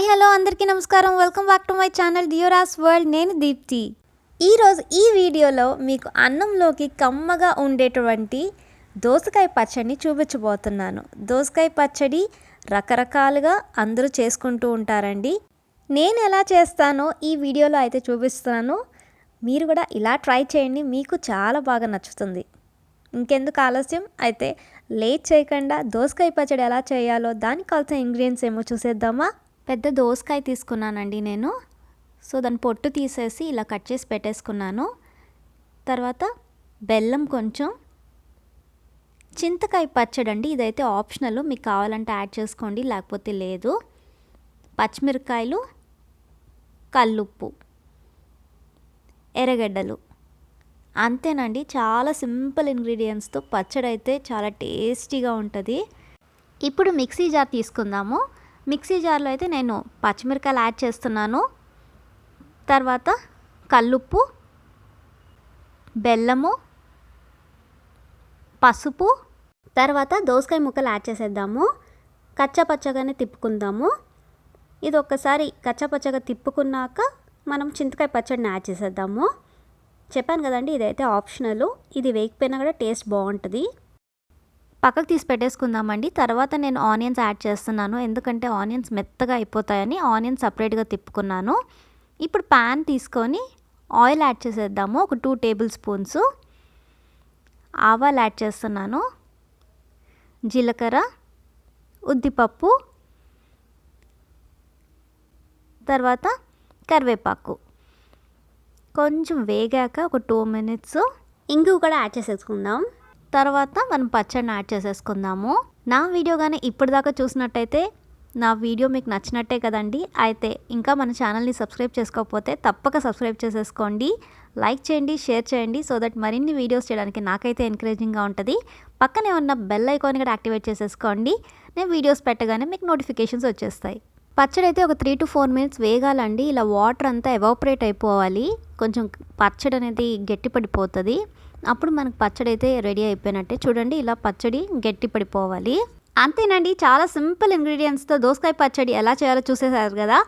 Hi hello అందరికీ నమస్కారం. Welcome back to my channel Deoras world. నేను దీప్తి. ఈరోజు ఈ వీడియోలో మీకు అన్నంలోకి కమ్మగా ఉండేటువంటి దోసకాయ పచ్చడిని చూపించబోతున్నాను. దోసకాయ పచ్చడి రకరకాలుగా అందరూ చేసుకుంటూ ఉంటారండి. నేను ఎలా చేస్తానో ఈ వీడియోలో అయితే చూపిస్తున్నాను. మీరు కూడా ఇలా ట్రై చేయండి. మీకు చాలా బాగా నచ్చుతుంది. ఇంకెందుకు ఆలస్యం? అయితే లేట్ చేయకుండా దోసకాయ పచ్చడి ఎలా చేయాలో దానికి కావాల్సిన ఇంగ్రీడియంట్స్ ఏమో చూసేద్దామా? పెద్ద దోసకాయ తీసుకున్నానండి నేను. సో దాని పొట్టు తీసేసి ఇలా కట్ చేసి పెట్టేసుకున్నాను. తర్వాత బెల్లం కొంచెం. చింతకాయ పచ్చడి అండి ఇదైతే ఆప్షనల్. మీకు కావాలంటే యాడ్ చేసుకోండి లేకపోతే లేదు. పచ్చిమిరకాయలు కల్లుప్పు ఎర్రగడ్డలు. అంతేనండి చాలా సింపుల్ ఇంగ్రీడియంట్స్తో పచ్చడి అయితే చాలా టేస్టీగా ఉంటుంది. ఇప్పుడు మిక్సీ జార్ తీసుకుందాము. మిక్సీ జార్లో అయితే నేను పచ్చిమిరకాయలు యాడ్ చేస్తున్నాను. తర్వాత కల్లుప్పు బెల్లము పసుపు తర్వాత దోసకాయ ముక్కలు యాడ్ చేసేద్దాము. కచ్చపచ్చగానే తిప్పుకుందాము. ఇది ఒక్కసారి కచ్చపచ్చగా తిప్పుకున్నాక మనం చింతకాయ పచ్చడిని యాడ్ చేసేద్దాము. చెప్పాను కదండి ఇదైతే ఆప్షనల్. ఇది వేయకపోయినా కూడా టేస్ట్ బాగుంటుంది. పక్కకు తీసి పెట్టేసుకుందామండి. తర్వాత నేను ఆనియన్స్ యాడ్ చేస్తున్నాను. ఎందుకంటే ఆనియన్స్ మెత్తగా అయిపోతాయని ఆనియన్స్ సపరేట్గా తిప్పుకున్నాను. ఇప్పుడు ప్యాన్ తీసుకొని ఆయిల్ యాడ్ చేసేద్దాము. ఒక టూ టేబుల్ స్పూన్స్ ఆవాలు యాడ్ చేస్తున్నాను. జీలకర్ర ఉద్దిపప్పు తర్వాత కరివేపాకు. కొంచెం వేగాక ఒక టూ మినిట్స్ ఇంగు కూడా యాడ్ చేసేసుకుందాం. తర్వాత మనం పచ్చడిని యాడ్ చేసేసుకుందాము. నా వీడియో కానీ ఇప్పటిదాకా చూసినట్టయితే నా వీడియో మీకు నచ్చినట్టే కదండి. అయితే ఇంకా మన ఛానల్ని సబ్స్క్రైబ్ చేసుకోకపోతే తప్పక సబ్స్క్రైబ్ చేసేసుకోండి. లైక్ చేయండి షేర్ చేయండి సో దట్ మరిన్ని వీడియోస్ చేయడానికి నాకైతే ఎంకరేజింగ్గా ఉంటుంది. పక్కనే ఉన్న బెల్ ఐకాన్ కూడా యాక్టివేట్ చేసేసుకోండి. నేను వీడియోస్ పెట్టగానే మీకు నోటిఫికేషన్స్ వచ్చేస్తాయి. పచ్చడి అయితే ఒక త్రీ టు ఫోర్ మినిట్స్ వేగాలండి. ఇలా వాటర్ అంతా ఎవాపరేట్ అయిపోవాలి. కొంచెం పచ్చడి అనేది గట్టిపడిపోతుంది. అప్పుడు మనకు పచ్చడి అయితే రెడీ అయిపోయినట్టే. చూడండి ఇలా పచ్చడి గట్టిపడిపోవాలి అంతేనండి చాలా సింపుల్ ఇంగ్రీడియంట్స్తో దోసకాయ పచ్చడి ఎలా చేయాలో చూసేసారు కదా.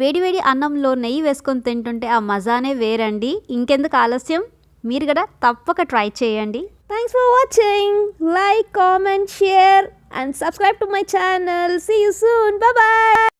వేడివేడి అన్నంలో నెయ్యి వేసుకొని తింటుంటే ఆ మజానే వేరండి. ఇంకెందుకు ఆలస్యం? మీరు కూడా తప్పక ట్రై చేయండి. Thanks for watching like comment share and subscribe to my channel see you soon bye